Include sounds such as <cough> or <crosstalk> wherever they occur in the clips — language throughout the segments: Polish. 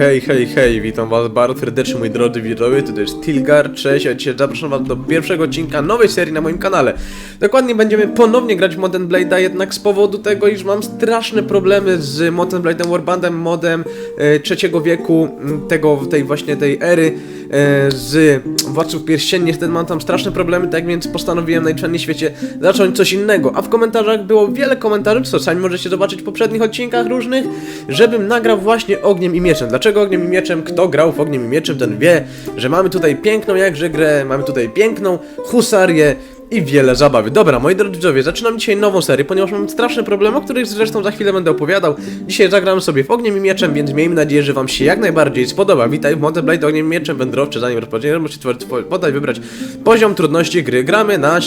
Hej, hej, hej, witam was bardzo serdecznie moi drodzy widzowie, to jest Tilgar, cześć, a dzisiaj zapraszam was do pierwszego odcinka nowej serii na moim kanale. Dokładnie będziemy ponownie grać w Modern Blade'a, jednak z powodu tego, iż mam straszne problemy z Modern Blade'em Warbandem, modem e, trzeciego wieku, tego, tej właśnie tej ery e, z Władców Pierścieni, niestety mam tam straszne problemy, tak więc postanowiłem najczęściej w świecie zacząć coś innego, a w komentarzach było wiele komentarzy, co sami możecie zobaczyć w poprzednich odcinkach różnych, żebym nagrał właśnie Ogniem i Mieczem. Dlaczego Ogniem i Mieczem? Kto grał w Ogniem i Mieczem, ten wie, że mamy tutaj piękną jakże grę, mamy tutaj piękną husarię i wiele zabawy. Dobra, moi drodzy widzowie, zaczynam dzisiaj nową serię, ponieważ mam straszne problemy, o których zresztą za chwilę będę opowiadał. Dzisiaj zagram sobie w Ogniem i Mieczem, więc miejmy nadzieję, że wam się jak najbardziej spodoba. Witaj w Modern Blade Ogniem i Mieczem, wędrowczy, zanim rozpoczniemy, musicie podać, wybrać poziom trudności gry. Gramy na...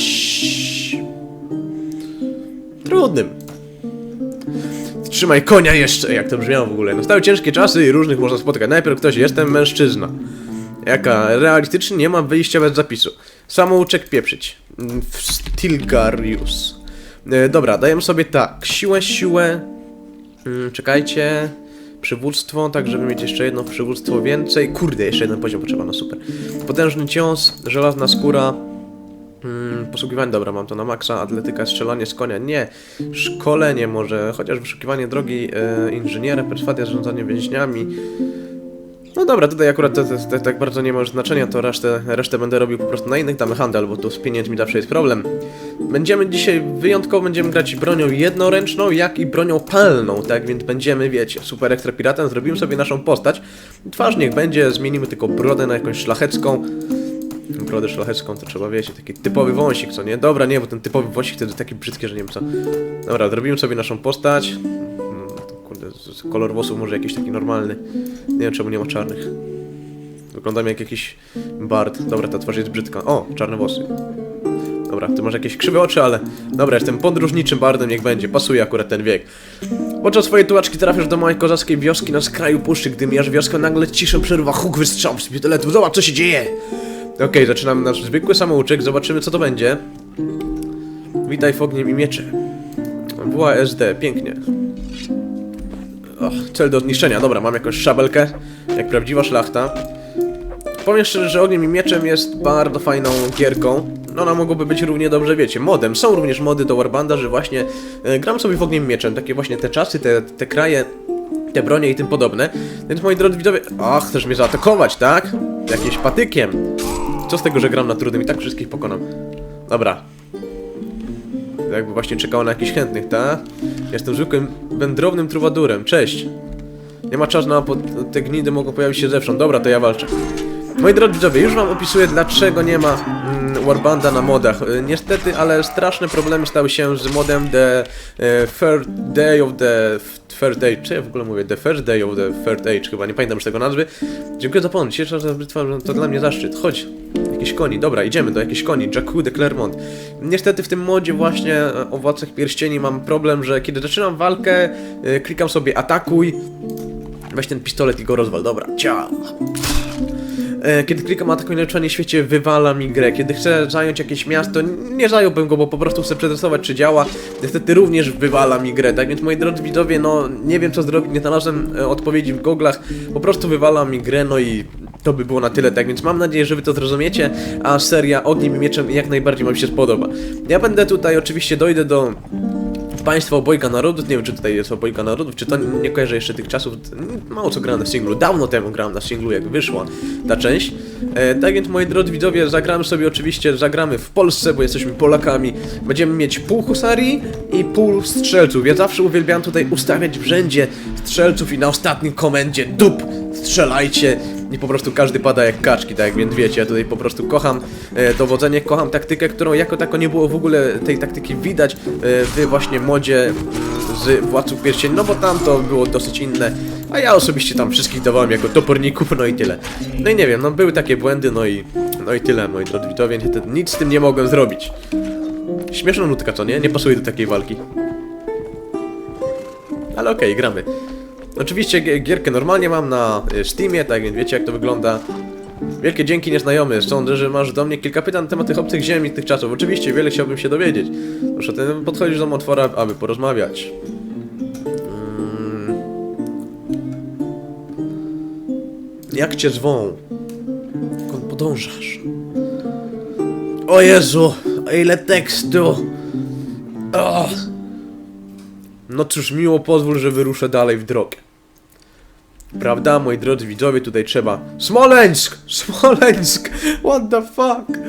Trudnym. Trzymaj konia jeszcze, jak to brzmiało w ogóle. Nastały ciężkie czasy i różnych można spotkać. Najpierw ktoś, jestem mężczyzna. Jaka realistycznie nie ma wyjścia bez zapisu. Samouczek pieprzyć. Stilgarius. E, dobra, dajemy sobie tak. Siłę, siłę. Mm, czekajcie. Przywództwo, tak żeby mieć jeszcze jedno przywództwo więcej. Kurde, jeszcze jeden poziom potrzeba, no super. Potężny cios, żelazna skóra. Mm, posługiwanie, dobra, mam to na maksa, atletyka, strzelanie z konia, nie, szkolenie może, chociaż wyszukiwanie drogi e, inżyniera, perswadia, zarządzanie więźniami. No dobra, tutaj akurat to, tak bardzo nie ma już znaczenia, to resztę, resztę będę robił po prostu na innych, damy handel, bo tu z pieniędzmi zawsze jest problem. Będziemy dzisiaj, wyjątkowo będziemy grać bronią jednoręczną, jak i bronią palną, tak, więc będziemy, wiecie, super ekstra piratem, zrobimy sobie naszą postać. Twarz niech będzie, zmienimy tylko brodę na jakąś szlachecką. Brodę szlachecką to trzeba, wiecie, taki typowy wąsik, co nie? Dobra, nie, bo ten typowy wąsik to jest taki brzydki, że nie wiem co. Dobra, zrobimy sobie naszą postać. Mm, Kurde, kolor włosów może jakiś taki normalny. Nie wiem czemu nie ma czarnych. Wyglądam jak jakiś bard. Dobra, ta twarz jest brzydka. O, czarne włosy. Dobra, ty masz jakieś krzywe oczy, ale... Dobra, jestem podróżniczym bardem, niech będzie. Pasuje akurat ten wiek. Podczas swojej tułaczki trafiasz do małej kozackiej wioski na skraju puszczy, gdy mijasz wioskę, nagle ciszę przerywa huk wystrzał z pistoletu. Zobacz, co się dzieje! Okej, zaczynamy nasz zwykły samouczek, zobaczymy co to będzie. Witaj w ogniem i miecze. WASD, pięknie. Och, cel do zniszczenia, dobra, mam jakąś szabelkę, jak prawdziwa szlachta. Powiem szczerze, że Ogniem i Mieczem jest bardzo fajną gierką. No, Ona mogłoby być równie dobrze, wiecie, modem. Są również mody do Warbanda, że właśnie e, gram sobie w Ogniem i Mieczem. Takie właśnie te czasy, te, te kraje, te bronie i tym podobne. Więc moi drodzy widzowie... Ach, chcesz mnie zaatakować, tak? Jakimś patykiem. Co z tego, że gram na trudnym i tak wszystkich pokonam. Dobra. Jakby właśnie czekał na jakichś chętnych, tak? Jestem zwykłym wędrownym truwadurem. Cześć. Nie ma czasu na pod... te gnidy mogą pojawić się zewsząd. Dobra, to ja walczę. Moi drodzy widzowie, już wam opisuję dlaczego nie ma mm, Warbanda na modach. Y, Niestety, ale straszne problemy stały się z modem The e, Third Day of the Third Age. Czy ja w ogóle mówię? The First Day of the Third Age, chyba nie pamiętam już tego nazwy. Dziękuję za pomoc. Cieszę się, że to dla mnie zaszczyt. Chodź. Jakieś koni, dobra, idziemy do jakichś koni, Jacques de Clermont. Niestety w tym modzie właśnie e, o Władcach Pierścieni mam problem, że kiedy zaczynam walkę, e, klikam sobie atakuj, weź ten pistolet i go rozwal, dobra, ciao. E, Kiedy klikam atakuj leczenie świecie, wywala mi grę. Kiedy chcę zająć jakieś miasto, nie zająłbym go, bo po prostu chcę przetestować, czy działa. Niestety również wywala mi grę. Tak więc, moi drodzy widzowie, no nie wiem co zrobić, nie znalazłem e, odpowiedzi w goglach. Po prostu wywala mi grę, no i to by było na tyle. Tak więc mam nadzieję, że wy to zrozumiecie, a seria Ogniem i Mieczem jak najbardziej wam się spodoba. Ja będę tutaj, oczywiście dojdę do Państwo Obojga Narodów, nie wiem czy tutaj jest Obojga Narodów, czy to nie kojarzę jeszcze tych czasów, mało co grałem na singlu, dawno temu grałem na singlu jak wyszła ta część. E, tak więc moi drodzy widzowie, zagramy sobie oczywiście, zagramy w Polsce, bo jesteśmy Polakami. Będziemy mieć pół husarii i pół strzelców. Ja zawsze uwielbiam tutaj ustawiać w rzędzie strzelców i na ostatnim komendzie dup, strzelajcie i po prostu każdy pada jak kaczki, tak więc wiecie, ja tutaj po prostu kocham e, dowodzenie, kocham taktykę, którą jako tako nie było w ogóle tej taktyki widać e, w właśnie modzie z Władców Pierścieni, no bo tam to było dosyć inne, a ja osobiście tam wszystkich dawałem jako toporników, no i tyle. No i nie wiem, no były takie błędy, no i, no i tyle, moi drodzy widzowie, nic z tym nie mogłem zrobić. Śmieszna nutka, co nie? Nie pasuje do takiej walki. Ale okej, gramy. Oczywiście gi- gierkę normalnie mam na y, Steamie, tak więc wiecie jak to wygląda. Wielkie dzięki nieznajomy. Sądzę, że masz do mnie kilka pytań na temat tych obcych ziemi, tych czasów. Oczywiście wiele chciałbym się dowiedzieć. Proszę, ty podchodzisz do otwora, aby porozmawiać. Mm. Jak cię zwą? Dokąd podążasz? O Jezu, ile tekstu! O. No cóż, miło pozwól, że wyruszę dalej w drogę. Prawda, moi drodzy widzowie, tutaj trzeba... Smoleńsk! Smoleńsk! What the fuck?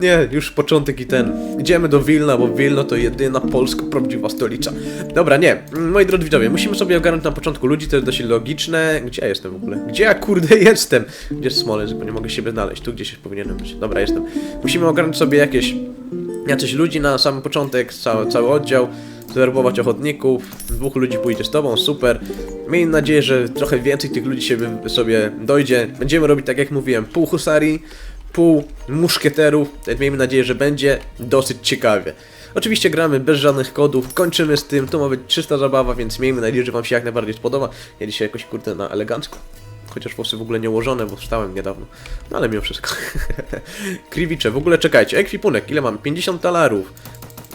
Nie, już początek i ten. Idziemy do Wilna, bo Wilno to jedyna polska prawdziwa stolica. Dobra, nie. Moi drodzy widzowie, musimy sobie ogarnąć na początku ludzi, to jest dość logiczne. Gdzie ja jestem w ogóle? Gdzie ja kurde <laughs> jestem? Gdzie jest Smoleńsk, bo nie mogę siebie znaleźć. Tu gdzieś powinienem być. Dobra, jestem. Musimy ogarnąć sobie jakieś... Jacyś ludzi na sam początek, cały, cały oddział. Zwerbować ochotników. Dwóch ludzi pójdzie z tobą, super. Miejmy nadzieję, że trochę więcej tych ludzi się sobie dojdzie. Będziemy robić, tak jak mówiłem, pół husarii, pół muszkieterów. Tak miejmy nadzieję, że będzie dosyć ciekawie. Oczywiście gramy bez żadnych kodów, kończymy z tym, to ma być czysta zabawa, więc miejmy nadzieję, że wam się jak najbardziej spodoba. Ja dzisiaj jakoś kurde na elegancko. Chociaż włosy w ogóle nie ułożone, bo wstałem niedawno. No ale mimo wszystko. <laughs> Kriwicze, w ogóle czekajcie, ekwipunek, ile mam? 50 talarów.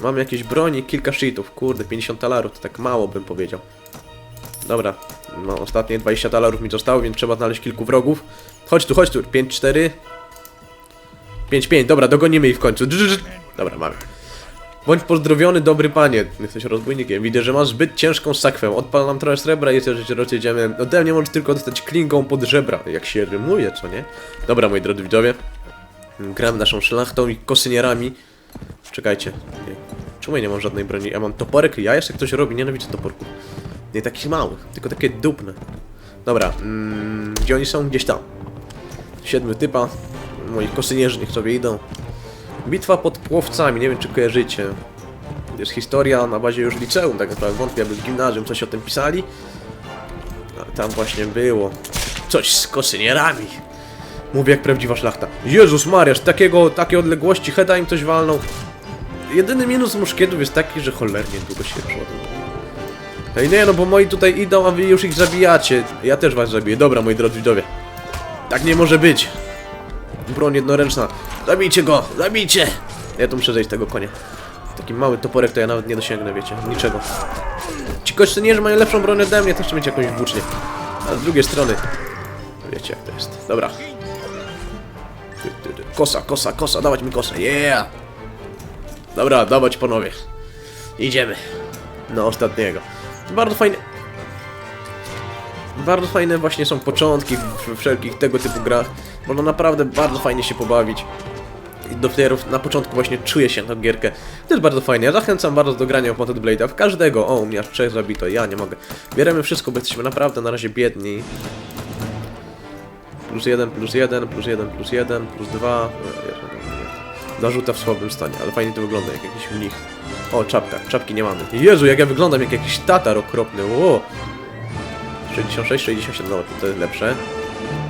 Mam jakieś broni, kilka sheetów. Kurde, 50 talarów to tak mało bym powiedział. Dobra, no ostatnie 20 talarów mi zostało, więc trzeba znaleźć kilku wrogów. Chodź tu, chodź tu, 5-4. 5-5, dobra, dogonimy ich w końcu. Dobra, mamy. Bądź pozdrowiony, dobry panie. Jesteś rozbójnikiem. Widzę, że masz zbyt ciężką sakwę. Odpal nam trochę srebra i że rozjedziemy. Ode mnie możesz tylko dostać klingą pod żebra. Jak się rymuje, co nie? Dobra, moi drodzy widzowie. Gram naszą szlachtą i kosynierami. Czekajcie. Czemu ja nie mam żadnej broni? Ja mam toporek, ja jeszcze ktoś robi, nienawidzę toporków. Nie takich małych, tylko takie dupne. Dobra, mm, gdzie oni są? Gdzieś tam. Siedmy typa. Moi kosynierzy niech sobie idą. Bitwa pod Płowcami, nie wiem czy kojarzycie. Jest historia na bazie już liceum, tak naprawdę wątpię, aby z gimnazjum coś o tym pisali. A tam właśnie było. Coś z kosynierami. Mówię jak prawdziwa szlachta. Jezus Mariasz, takiego, takiej odległości, Heda im coś walnął. Jedyny minus muszkietów jest taki, że cholernie długo się przodu. Ej nie no, bo moi tutaj idą, a wy już ich zabijacie. Ja też was zabiję. Dobra, moi drodzy widzowie. Tak nie może być. Broń jednoręczna. Zabijcie go! Zabijcie! Ja tu muszę zejść tego konia. Taki mały toporek to ja nawet nie dosięgnę, wiecie. Niczego. Ci kościenierzy mają lepszą broń ode mnie, też chcę mieć jakąś włócznię. A z drugiej strony... Wiecie jak to jest. Dobra. Kosa, kosa, kosa, dawać mi kosę. Yeah! Dobra, dawać panowie. Idziemy. Na ostatniego. Bardzo fajnie. Bardzo fajne właśnie są początki w wszelkich tego typu grach. Można naprawdę bardzo fajnie się pobawić. I dopiero na początku właśnie czuję się tą gierkę. To jest bardzo fajne. Ja zachęcam bardzo do grania w Mounted Blade'a. W każdego. O, u mnie aż trzech zabito. Ja nie mogę. Bieremy wszystko, bo jesteśmy naprawdę na razie biedni. Plus jeden, plus jeden, plus jeden, plus jeden, plus dwa. Narzuta w słabym stanie, ale fajnie to wygląda, jak jakiś mnich. O, czapka. Czapki nie mamy. Jezu, jak ja wyglądam jak jakiś tatar okropny. Ło. 66, 67, no to jest lepsze.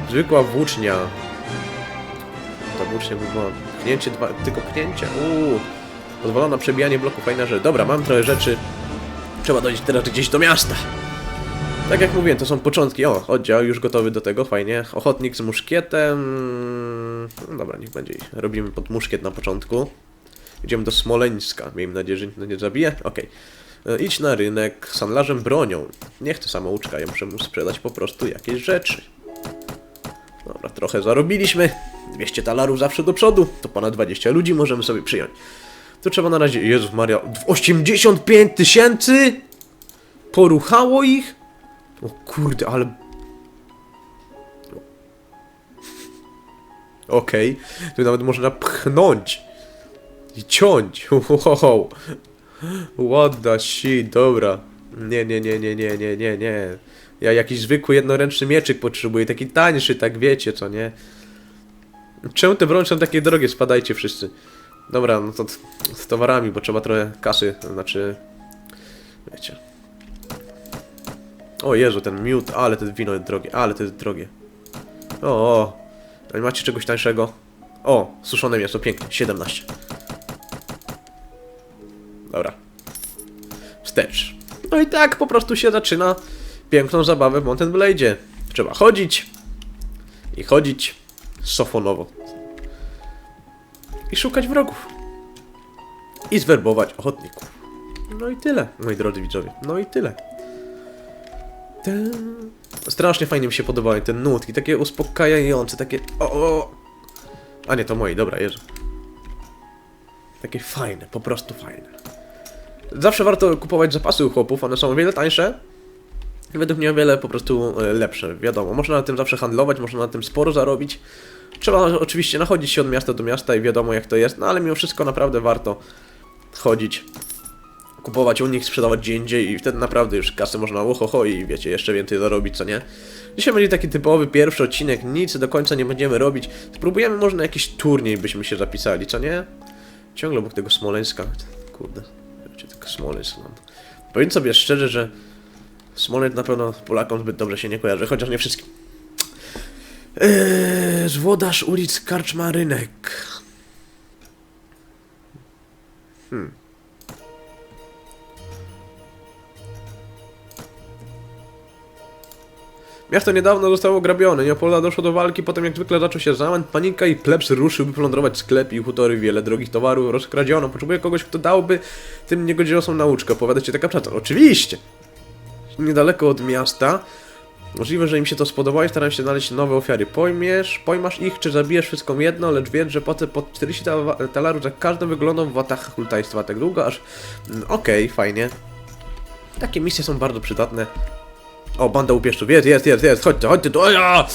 Zwykła włócznia. Ta włócznia by była... Pchnięcie dwa... tylko pchnięcie. Uuu. Pozwala na przebijanie bloków, fajna rzecz. Dobra, mam trochę rzeczy. Trzeba dojść teraz gdzieś do miasta. Tak jak mówiłem, to są początki. O, oddział już gotowy do tego, fajnie. Ochotnik z muszkietem. No dobra, niech będzie. Robimy pod muszkiet na początku. Idziemy do Smoleńska. Miejmy nadzieję, że nie zabije. Okej. E, Idź na rynek z handlarzem bronią. Nie chcę samouczka, ja muszę mu sprzedać po prostu jakieś rzeczy. Dobra, trochę zarobiliśmy. 200 talarów zawsze do przodu. To ponad 20 ludzi możemy sobie przyjąć. To trzeba na razie... Jezus Maria, 85 tysięcy? Poruchało ich? O kurde, ale... Okej, tu nawet można pchnąć i ciąć. <laughs> Wow. What the shit, dobra. Nie, nie, nie, nie, nie, nie, nie, nie. Ja jakiś zwykły jednoręczny mieczyk potrzebuję, taki tańszy, tak wiecie, co nie? Czemu te broń są takie drogie? Spadajcie wszyscy. Dobra, no to z towarami, bo trzeba trochę kasy, znaczy... Wiecie. O Jezu, ten miód, ale to wino jest drogie, ale to jest drogie. O, o. Nie macie czegoś tańszego? O, suszone mięso, pięknie, 17. Dobra. Wstecz. No i tak po prostu się zaczyna piękną zabawę w Mountain Blade. Trzeba chodzić i chodzić sofonowo. I szukać wrogów. I zwerbować ochotników. No i tyle, moi drodzy widzowie. No i tyle. Ten, Strasznie fajnie mi się podobały te nutki, takie uspokajające, takie... O, o. A nie, to moje, dobra, Jezu. Takie fajne, po prostu fajne. Zawsze warto kupować zapasy u chłopów, one są o wiele tańsze. I według mnie o wiele po prostu e, lepsze, wiadomo. Można na tym zawsze handlować, można na tym sporo zarobić. Trzeba oczywiście nachodzić się od miasta do miasta i wiadomo jak to jest, no ale mimo wszystko naprawdę warto chodzić, kupować u nich, sprzedawać gdzie indziej i wtedy naprawdę już kasę można łohoho i wiecie, jeszcze więcej zarobić, co nie? Dzisiaj będzie taki typowy pierwszy odcinek, nic do końca nie będziemy robić. Spróbujemy może na jakiś turniej byśmy się zapisali, co nie? Ciągle obok tego Smoleńska, kurde, wiecie, tylko Smoleńsk mam. Powiem sobie szczerze, że Smoleńsk na pewno Polakom zbyt dobrze się nie kojarzy, chociaż nie wszystkim. Eee, zwłodarz ulic Karczma Rynek. Hmm. Miasto niedawno zostało ograbione, Neopolda doszło do walki, potem jak zwykle zaczął się zamęt, panika i plebs ruszył, by plądrować sklepy i hutory, wiele drogich towarów rozkradziono. Potrzebuje kogoś, kto dałby tym niegodziwosom nauczkę, opowiada taka praca. Oczywiście! Niedaleko od miasta, Możliwe, że im się to spodoba i staram się znaleźć nowe ofiary. Pojmiesz, pojmasz ich, czy zabijesz wszystko jedno, lecz wiedz, że płacę po 40 ta- talarów za każdą wyglądą w watach hultajstwa. Tak długo, aż... Mm, Okej, fajnie. Takie misje są bardzo przydatne. O, banda upieszczów. Jest, jest, jest, jest. Chodźcie, chodźcie tu. Oja!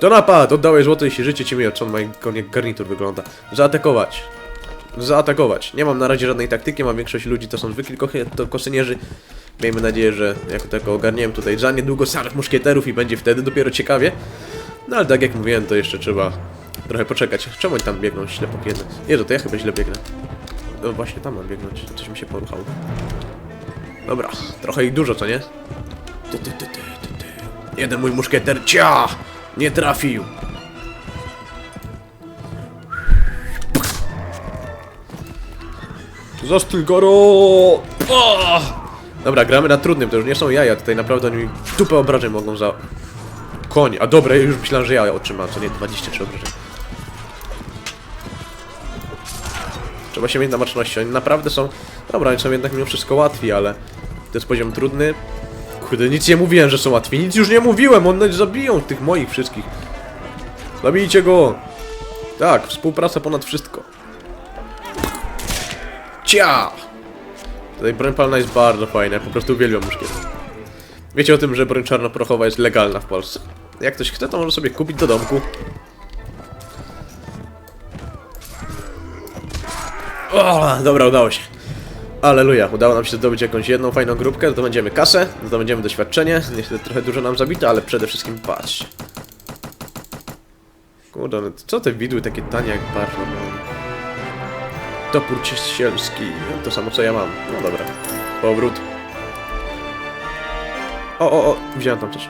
To napad! Oddałeś złoto, jeśli życie ci miło. Co on ma jak garnitur wygląda. Zaatakować. Zaatakować. Nie mam na razie żadnej taktyki, mam większość ludzi to są zwykli kosynierzy. Miejmy nadzieję, że jako tako ogarniemy tutaj za niedługo samych muszkieterów i będzie wtedy dopiero ciekawie. No ale tak jak mówiłem, to jeszcze trzeba trochę poczekać. Czemu oni tam biegną ślepo kiedy? Jezu, to ja chyba źle biegnę. No właśnie tam mam biegnąć, coś mi się poruchało. Dobra, trochę ich dużo, co nie? Ty, ty, ty, ty, ty, ty. Jeden mój muszkieter, cia! Nie trafił! Zastyl goro! O! Dobra, gramy na trudnym, to już nie są jaja, tutaj naprawdę oni dupę obrażeń mogą za... Koń, a dobra, ja już myślałem, że ja otrzymam, co nie 23 obrażeń. Trzeba się mieć na baczności, oni naprawdę są... Dobra, oni są jednak mimo wszystko łatwi, ale... To jest poziom trudny. Kurde, nic nie mówiłem, że są łatwi, nic już nie mówiłem, one zabiją tych moich wszystkich. Zabijcie go! Tak, współpraca ponad wszystko. Cia! Tutaj broń palna jest bardzo fajna, po prostu uwielbiam muszkiety. Wiecie o tym, że broń czarnoprochowa jest legalna w Polsce. Jak ktoś chce, to może sobie kupić do domku. O, dobra, udało się. Aleluja, udało nam się zdobyć jakąś jedną fajną grupkę, to będziemy kasę, zdobędziemy doświadczenie, niestety trochę dużo nam zabito, ale przede wszystkim patrz. Kurde, no co te widły takie tanie jak bardzo. Topór ciesielski, to samo co ja mam. No dobra, powrót. O, o, o, widziałem tam coś.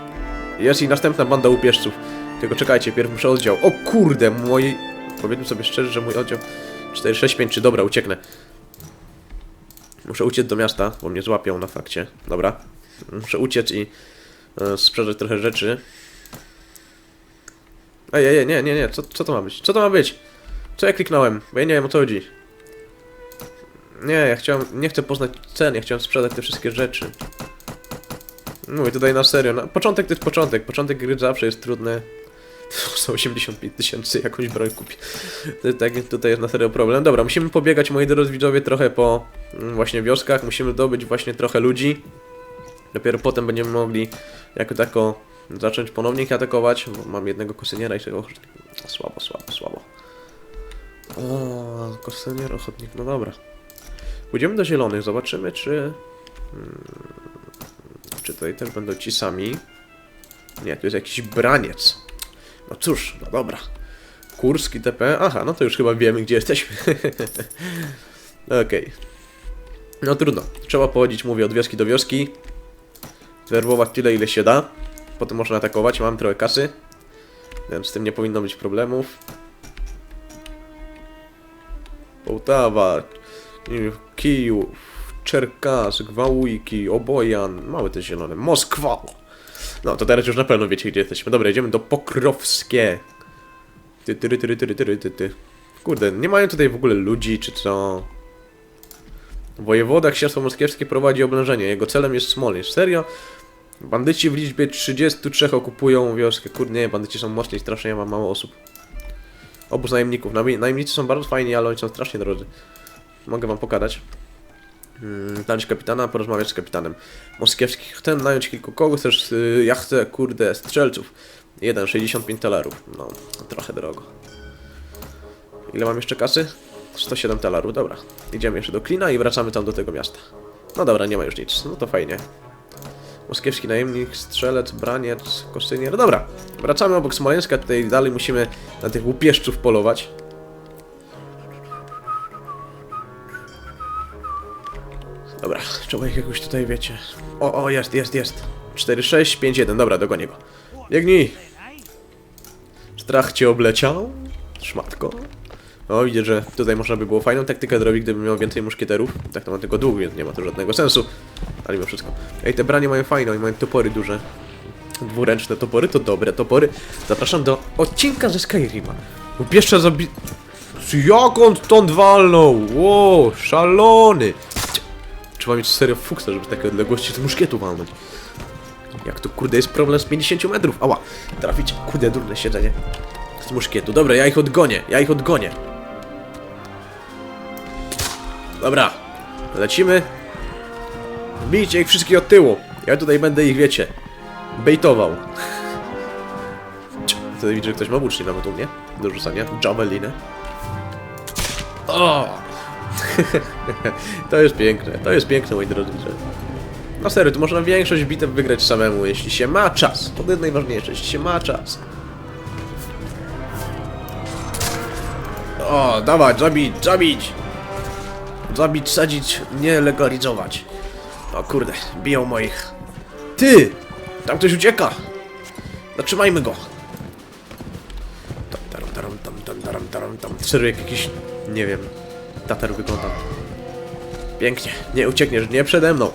Jest i następna banda upieszców. Tylko czekajcie, pierw muszę oddział. O kurde, mój... Powiedzmy sobie szczerze, że mój oddział 465, czy dobra, ucieknę. Muszę uciec do miasta, bo mnie złapią na fakcie. Dobra. Muszę uciec i e, sprzedać trochę rzeczy. Ej, ej, nie, nie, nie, co, co to ma być? Co to ma być? Co ja kliknąłem? Bo ja nie wiem o co chodzi. Nie, ja chciałem, nie chcę poznać cen, ja chciałem sprzedać te wszystkie rzeczy. Mówię tutaj na serio, no, początek to jest początek, początek gry zawsze jest trudny. <laughs> 185 tysięcy jakąś broń kupi. Tak, tutaj jest na serio problem. Dobra, musimy pobiegać, moi drodzy widzowie, trochę po mm, właśnie wioskach, musimy dobyć właśnie trochę ludzi. Dopiero potem będziemy mogli jako tako zacząć ponownie ich atakować, mam jednego kosyniera i tego słabo, słabo, słabo. O, kosynier, ochotnik, no dobra. Pójdziemy do zielonych, zobaczymy czy... Hmm, czy tutaj też będą ci sami. Nie, tu jest jakiś braniec. No cóż, no dobra. Kurski TP. Aha, no to już chyba wiemy, gdzie jesteśmy. <laughs> Okej. No trudno. Trzeba pochodzić, mówię, od wioski do wioski. Zwerbować tyle, ile się da. Potem można atakować. Mam trochę kasy. Więc z tym nie powinno być problemów. Połtawa, Kijów, Czerkas, Gwałujki, Obojan, małe te zielone, Moskwa. No to teraz już na pewno wiecie gdzie jesteśmy. Dobra, idziemy do Pokrowskie. Ty, ty, ty, ty, ty, ty, ty. Kurde, nie mają tutaj w ogóle ludzi, czy co? Wojewoda Księstwo Moskiewskie prowadzi oblężenie. Jego celem jest Smolin. Serio? Bandyci w liczbie 33 okupują wioskę. Kurde, nie, bandyci są mocni, strasznie, ja mam mało osób. Obóz najemników. Najemni- Najemnicy są bardzo fajni, ale oni są strasznie drodzy. Mogę wam pokazać. Mm, Znaleźć kapitana, porozmawiać z kapitanem moskiewski. Chcę nająć kilku kogo chcesz y, jachtę, kurde, strzelców. Jeden, 65 talarów. No, trochę drogo. Ile mam jeszcze kasy? 107 talarów, dobra. Idziemy jeszcze do Klina i wracamy tam do tego miasta. No dobra, nie ma już nic. No to fajnie. Moskiewski najemnik, strzelec, braniec, kostynier. Dobra, wracamy obok Smoleńska, tutaj dalej musimy na tych łupieszczów polować. Dobra, trzeba ich jakoś tutaj, wiecie. O, o, jest, jest, jest. 4, 6, 5, 1, dobra, dogonię go. Biegnij! Strach cię obleciał? Szmatko. O, widzę, że tutaj można by było fajną taktykę zrobić, gdybym miał więcej muszkieterów. Tak to mam tylko dwóch, więc nie ma to żadnego sensu. Ale mimo wszystko. Ej, te branie mają fajne, oni mają topory duże. Dwuręczne topory to dobre topory. Zapraszam do odcinka ze Skyrima. Upieszcza zabi... Jak on stąd walnął? Ło, szalony! Trzeba mieć serio fuksa, żeby z takiej odległości z muszkietu walnąć. Jak to kurde jest problem z 50 metrów? Ała, trafić, kurde, durne siedzenie. Z muszkietu. Dobra, ja ich odgonię, ja ich odgonię. Dobra, lecimy. Bijcie ich wszystkich od tyłu. Ja tutaj będę ich, wiecie, bejtował. <laughs> Tutaj widzę, że ktoś ma włócznie nawet u mnie do rzucania. Javelinę. O! <laughs> to jest piękne, to jest piękne, moi drodzy. No serio, tu można większość bitew wygrać samemu, jeśli się ma czas. To jest najważniejsze, jeśli się ma czas. O, dawać, zabić, zabić! Zabić, sadzić, nie legalizować. O kurde, biją moich. Ty! Tam ktoś ucieka! Zatrzymajmy go! Tam, taram, taram, tam, tam, taram, taram, tam. Serio, jak jakiś, nie wiem, tatar wygląda. Pięknie, nie uciekniesz, nie przede mną.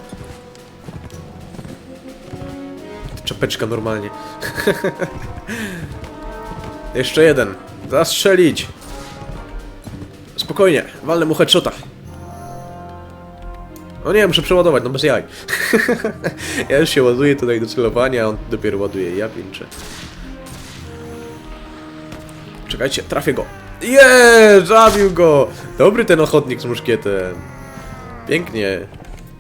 Czapeczka normalnie. <laughs> Jeszcze jeden. Zastrzelić. Spokojnie, walnę mu headshota. O nie, muszę przeładować, no bez jaj. <laughs> ja już się ładuję tutaj do celowania, a on dopiero ładuje. Ja pięczę. Czekajcie, trafię go. Jeee, zabił go! Dobry ten ochotnik z muszkietem. Pięknie.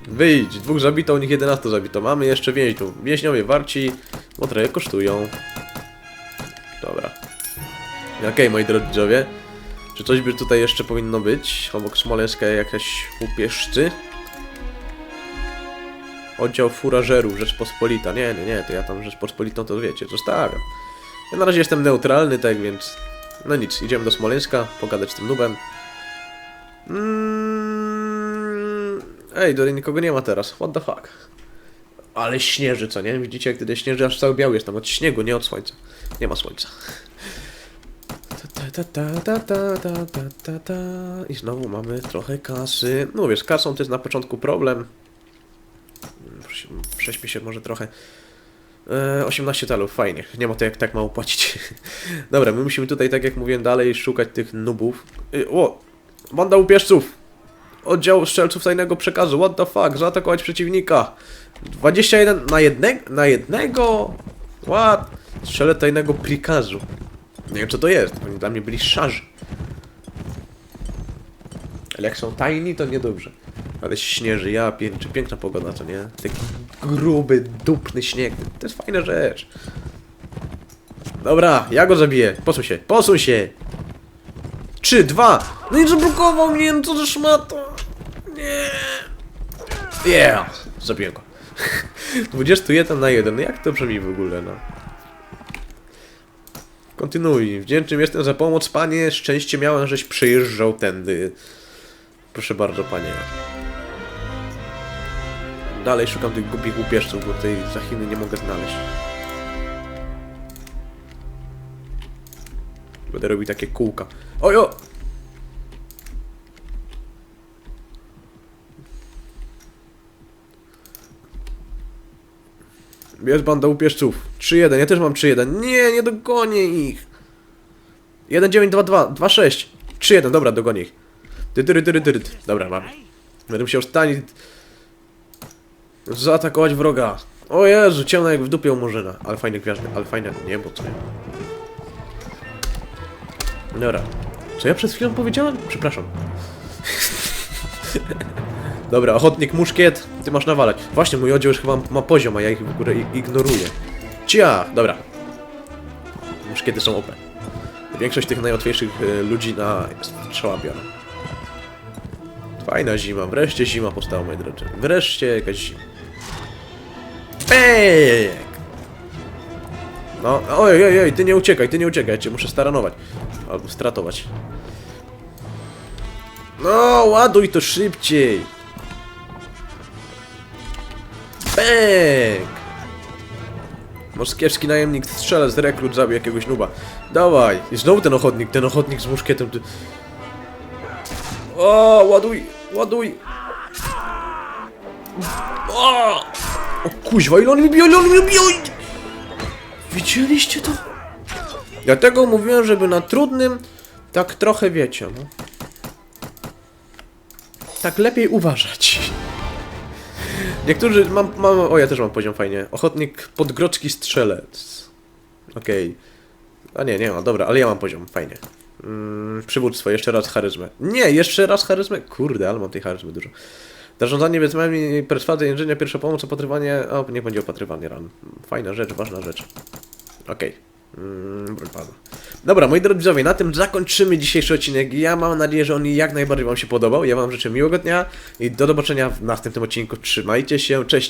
Wyjdź, dwóch zabito, u nich 11 zabito. Mamy jeszcze więźniów. Więźniowie warci, trochę kosztują. Dobra. Okej, moi drodzy widzowie. Czy coś by tutaj jeszcze powinno być? Obok Smoleńska jakaś upieszcy? Oddział furażerów Rzeczpospolita. Nie, nie, nie, to ja tam Rzeczpospolitą to wiecie, zostawiam. Ja na razie jestem neutralny, tak więc... No nic, idziemy do Smoleńska, pogadać z tym nubem. Mm... Ej, do nikogo nie ma teraz, what the fuck. Ale śnieży, co nie? Widzicie, jak kiedy śnieży, aż cały biały jest tam od śniegu, nie od słońca. Nie ma słońca. Ta, ta, ta, ta, ta, ta, I znowu mamy trochę kasy. No wiesz, kasą to jest na początku problem. Prześpię się może trochę. E, 18 talów, fajnie. Nie ma to jak tak mało płacić. <laughs> Dobra, my musimy tutaj, tak jak mówiłem, dalej szukać tych nubów. Y, o! Banda upieszców! Oddział strzelców tajnego przekazu, what the fuck, zaatakować przeciwnika. 21 na jednego? Na jednego? What? Strzelec tajnego prikazu. Nie wiem co to jest, oni dla mnie byli szarzy. Ale jak są tajni, to niedobrze. Ale śnieży, ja piękna, pogoda, to nie? Taki gruby, dupny śnieg, to jest fajna rzecz. Dobra, ja go zabiję, posuń się, posuń się! Trzy, dwa! No i zablokował mnie, no co za szmata! Nie! Yeah! Zabiję go. <laughs> 21 na 1, no jak to brzmi w ogóle, no? Kontynuuj. Wdzięcznym jestem za pomoc, panie. Szczęście miałem, żeś przejeżdżał tędy. Proszę bardzo, panie. Dalej szukam tych głupich łupieżców, bo tej Zachiny nie mogę znaleźć. Będę robił takie kółka. Ojo! Jest banda upieszców. 3-1, ja też mam 3-1. Nie, nie dogonię ich. 1-9-2-2, 2-6. 3-1, dobra, dogonię ich. Dobra, mamy. Będę musiał stanić... Zaatakować wroga. O Jezu, ciemno jak w dupie u. Ale fajne gwiazdy, ale fajne niebo, co nie? Dobra. Co ja przed chwilą powiedziałem? Przepraszam. <laughs> Dobra, ochotnik muszkiet, ty masz nawalać. Właśnie, mój oddział już chyba ma poziom, a ja ich w ogóle ignoruję. Cia! Dobra. Muszkiety są OP. Większość tych najłatwiejszych e, ludzi na strzała biorę. Fajna zima, wreszcie zima powstała, moi drodzy. Wreszcie jakaś zima. Pek! No, oj, oj, oj, ty nie uciekaj, ty nie uciekaj, ja cię muszę staranować. Albo stratować. No, ładuj to szybciej! Pek! Moskiewski najemnik strzela z rekrut, zabił jakiegoś nuba. Dawaj! I znowu ten ochotnik, ten ochotnik z muszkietem. Ty... O, ładuj, ładuj! O! O kuźwa, ile on mi biją, ile on mi biją! Widzieliście to? Dlatego mówiłem, żeby na trudnym tak trochę wiecie, no. Tak lepiej uważać. Niektórzy mam, mam o ja też mam poziom fajnie. Ochotnik podgrodzki strzelec. Okej. A nie, nie ma, dobra, ale ja mam poziom, fajnie. Mm, przywództwo, jeszcze raz charyzmę. Nie, jeszcze raz charyzmę. Kurde, ale mam tej charyzmy dużo. Zarządzanie wiedzami, perswazja, inżynia, pierwsza pomoc, opatrywanie. O, niech będzie opatrywanie ran. Fajna rzecz, ważna rzecz. Okej. Mm, broń palna. Dobra, moi drodzy widzowie, na tym zakończymy dzisiejszy odcinek. Ja mam nadzieję, że on jak najbardziej Wam się podobał. Ja Wam życzę miłego dnia i do zobaczenia w następnym odcinku. Trzymajcie się, cześć!